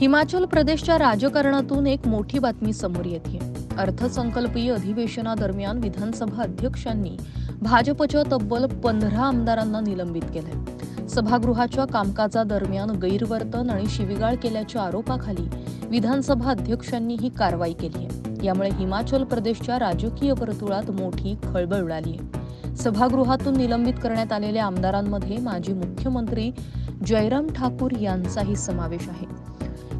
हिमाचल प्रदेशच्या राजकारणातून एक मोठी बातमी समोर येते. अर्थसंकल्पीय अधिवेशनादरम्यान विधानसभा अध्यक्षांनी भाजपच्या तब्बल पंधरा आमदारांना निलंबित केलंय. सभागृहाच्या कामकाजादरम्यान गैरवर्तन आणि शिवीगाळ केल्याच्या आरोपाखाली विधानसभा अध्यक्षांनी ही कारवाई केली आहे. यामुळे हिमाचल प्रदेशच्या राजकीय वर्तुळात मोठी खळबळ उडाली आहे. सभागृहातून निलंबित करण्यात आलेल्या आमदारांमध्ये माजी मुख्यमंत्री जयराम ठाकूर यांचाही समावेश आहे.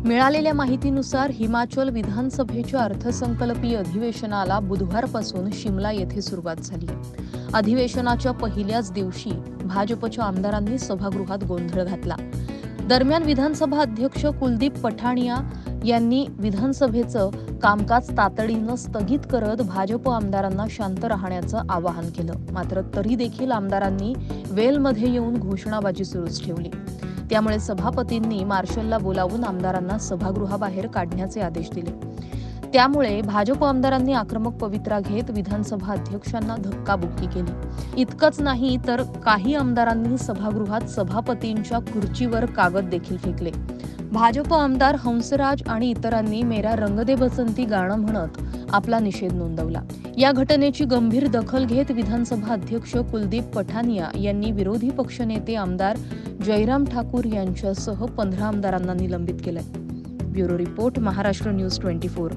मिळालेल्या माहितीनुसार हिमाचल विधानसभेच्या अर्थसंकल्पीय अधिवेशनाला बुधवारपासून शिमला येथे सुरुवात झाली. अधिवेशनाच्या पहिल्याच दिवशी भाजपच्या आमदारांनी सभागृहात गोंधळ घातला. दरम्यान विधानसभा अध्यक्ष कुलदीप पठाणिया यांनी विधानसभेचं कामकाज तातडीनं स्थगित करत भाजप आमदारांना शांत राहण्याचं आवाहन केलं. मात्र तरी देखील आमदारांनी वेलमध्ये येऊन घोषणाबाजी सुरूच ठेवली. त्यामुळे सभापतींनी मार्शलला बोलावून आमदारांना सभागृहाबाहेर काढण्याचे आदेश दिले. त्यामुळे भाजप आमदारांनी आक्रमक पवित्रा घेत विधानसभा अध्यक्षांना धक्काबुक्की केली. इतकंच नाही तर काही आमदारांनी सभागृहात सभापतींच्या खुर्चीवर कागद देखील फेकले. भाजप आमदार हंसराज आणि इतरांनी मेरा रंग दे बसंती गाणं म्हणत आपला निषेध नोंदवला. या घटनेची गंभीर दखल घेत विधानसभा अध्यक्ष कुलदीप पठानिया यांनी विरोधी पक्षनेते आमदार जयराम ठाकूर यांच्यासह पंधरा आमदारांना निलंबित केलंय. Bureau report Maharashtra news twenty four.